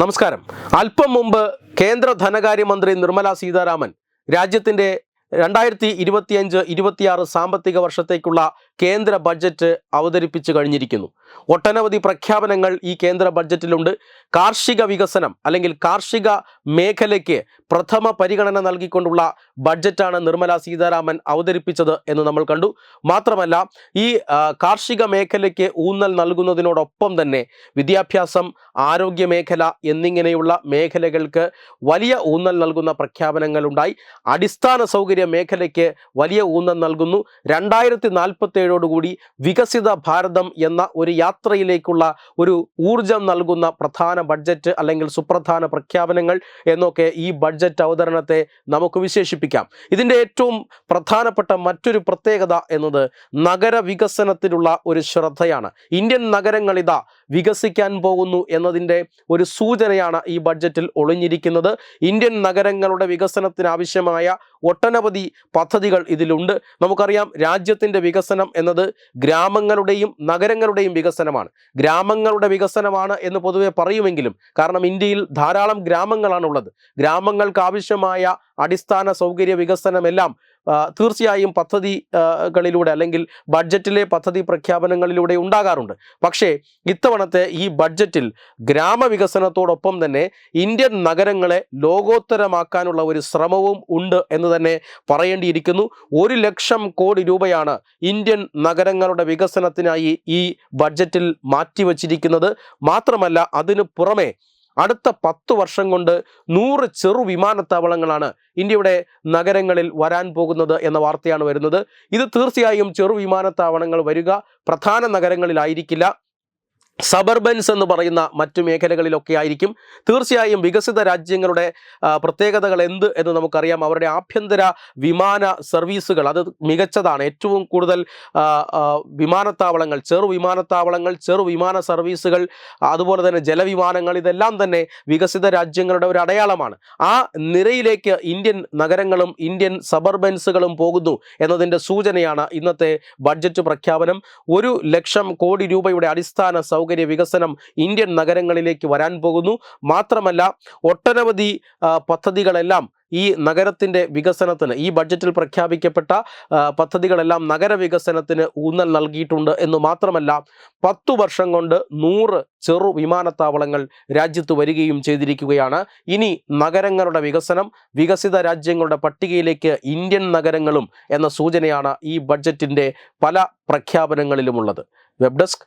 നമസ്കാരം. അല്പം മുമ്പ് കേന്ദ്ര ധനകാര്യമന്ത്രി നിർമ്മല സീതാരാമൻ രാജ്യത്തിന്റെ രണ്ടായിരത്തി ഇരുപത്തിയഞ്ച് ഇരുപത്തിയാറ് സാമ്പത്തിക വർഷത്തേക്കുള്ള കേന്ദ്ര ബഡ്ജറ്റ് അവതരിപ്പിച്ചു കഴിഞ്ഞിരിക്കുന്നു. ഒട്ടനവധി പ്രഖ്യാപനങ്ങൾ ഈ കേന്ദ്ര ബഡ്ജറ്റിലുണ്ട്. കാർഷിക വികസനം അല്ലെങ്കിൽ കാർഷിക മേഖലയ്ക്ക് പ്രഥമ പരിഗണന നൽകിക്കൊണ്ടുള്ള ബഡ്ജറ്റാണ് നിർമ്മല സീതാരാമൻ അവതരിപ്പിച്ചത് എന്ന് നമ്മൾ കണ്ടു. മാത്രമല്ല ഈ കാർഷിക മേഖലയ്ക്ക് ഊന്നൽ നൽകുന്നതിനോടൊപ്പം തന്നെ വിദ്യാഭ്യാസം ആരോഗ്യ മേഖല എന്നിങ്ങനെയുള്ള മേഖലകൾക്ക് വലിയ ഊന്നൽ നൽകുന്ന പ്രഖ്യാപനങ്ങളുണ്ടായി. അടിസ്ഥാന സൗകര്യ മേഖലയ്ക്ക് വലിയ ഊന്നൽ നൽകുന്നു. രണ്ടായിരത്തി നാൽപ്പത്തേഴോടുകൂടി വികസിത ഭാരതം എന്ന ഒരു യാത്രയിലേക്കുള്ള ഒരു ഊർജം നൽകുന്ന പ്രധാന ബഡ്ജറ്റ് അല്ലെങ്കിൽ സുപ്രധാന പ്രഖ്യാപനങ്ങൾ എന്നൊക്കെ ഈ ബഡ്ജറ്റ് അവതരണത്തെ നമുക്ക് വിശേഷിപ്പിക്കാം. ഇതിന്റെ ഏറ്റവും പ്രധാനപ്പെട്ട മറ്റൊരു പ്രത്യേകത എന്നത് നഗര വികസനത്തിലുള്ള ഒരു ശ്രദ്ധയാണ്. ഇന്ത്യൻ നഗരങ്ങൾ ഇതാ വികസിക്കാൻ പോകുന്നു എന്നതിന്റെ ഒരു സൂചനയാണ് ഈ ബഡ്ജറ്റിൽ ഒളിഞ്ഞിരിക്കുന്നത്. ഇന്ത്യൻ നഗരങ്ങളുടെ വികസനത്തിനാവശ്യമായ ഒട്ടനവധി പദ്ധതികൾ ഇതിലുണ്ട്. നമുക്കറിയാം രാജ്യത്തിന്റെ വികസനം എന്നത് ഗ്രാമങ്ങളുടെയും നഗരങ്ങളുടെയും വികസനമാണ്. ഗ്രാമങ്ങളുടെ വികസനമാണ് എന്ന് പൊതുവെ പറയുമെങ്കിലും കാരണം ഇന്ത്യയിൽ ധാരാളം ഗ്രാമങ്ങളാണുള്ളത്. ഗ്രാമങ്ങൾക്ക് ആവശ്യമായ അടിസ്ഥാന സൗകര്യ വികസനമെല്ലാം തീർച്ചയായും പദ്ധതികളിലൂടെ അല്ലെങ്കിൽ ബഡ്ജറ്റിലെ പദ്ധതി പ്രഖ്യാപനങ്ങളിലൂടെ ഉണ്ടാകാറുണ്ട്. പക്ഷേ ഇത്തവണത്തെ ഈ ബഡ്ജറ്റിൽ ഗ്രാമവികസനത്തോടൊപ്പം തന്നെ ഇന്ത്യൻ നഗരങ്ങളെ ലോകോത്തരമാക്കാനുള്ള ഒരു ശ്രമവും ഉണ്ട് എന്ന് തന്നെ പറയേണ്ടിയിരിക്കുന്നു. ഒരു ലക്ഷം കോടി രൂപയാണ് ഇന്ത്യൻ നഗരങ്ങളുടെ വികസനത്തിനായി ഈ ബഡ്ജറ്റിൽ മാറ്റിവച്ചിരിക്കുന്നത്. മാത്രമല്ല അതിനു പുറമെ അടുത്ത പത്ത് വർഷം കൊണ്ട് നൂറ് ചെറു വിമാനത്താവളങ്ങളാണ് ഇന്ത്യയുടെ നഗരങ്ങളിൽ വരാൻ പോകുന്നത് എന്ന വാർത്തയാണ് വരുന്നത്. ഇത് തീർച്ചയായും ചെറു വിമാനത്താവളങ്ങൾ വരിക പ്രധാന നഗരങ്ങളിലായിരിക്കില്ല. സബർബൻസ് എന്ന് പറയുന്ന മറ്റു മേഖലകളിലൊക്കെ ആയിരിക്കും. തീർച്ചയായും വികസിത രാജ്യങ്ങളുടെ പ്രത്യേകതകൾ എന്ത് എന്ന് നമുക്കറിയാം. അവരുടെ ആഭ്യന്തര വിമാന സർവീസുകൾ അത് മികച്ചതാണ്. ഏറ്റവും കൂടുതൽ വിമാനത്താവളങ്ങൾ ചെറു വിമാനത്താവളങ്ങൾ ചെറു വിമാന സർവീസുകൾ അതുപോലെ തന്നെ ജലവിമാനങ്ങൾ ഇതെല്ലാം തന്നെ വികസിത രാജ്യങ്ങളുടെ ഒരു അടയാളമാണ്. ആ നിരയിലേക്ക് ഇന്ത്യൻ നഗരങ്ങളും ഇന്ത്യൻ സബർബൻസുകളും പോകുന്നു എന്നതിന്റെ സൂചനയാണ് ഇന്നത്തെ ബഡ്ജറ്റ് പ്രഖ്യാപനം. ഒരു ലക്ഷം കോടി രൂപയുടെ അടിസ്ഥാന സൗകര്യ വികസനം ഇന്ത്യൻ നഗരങ്ങളിലേക്ക് വരാൻ പോകുന്നു. മാത്രമല്ല ഒട്ടനവധി പദ്ധതികളെല്ലാം ഈ നഗരത്തിന്റെ വികസനത്തിന് ഈ ബഡ്ജറ്റിൽ പ്രഖ്യാപിക്കപ്പെട്ട പദ്ധതികളെല്ലാം നഗര വികസനത്തിന് ഊന്നൽ നൽകിയിട്ടുണ്ട് എന്ന് മാത്രമല്ല പത്തു വർഷം കൊണ്ട് നൂറ് ചെറു വിമാനത്താവളങ്ങൾ രാജ്യത്ത് വരികയും ചെയ്തിരിക്കുകയാണ്. ഇനി നഗരങ്ങളുടെ വികസനം വികസിത രാജ്യങ്ങളുടെ പട്ടികയിലേക്ക് ഇന്ത്യൻ നഗരങ്ങളും എന്ന സൂചനയാണ് ഈ ബഡ്ജറ്റിന്റെ പല പ്രഖ്യാപനങ്ങളിലുമുള്ളത്. Web desk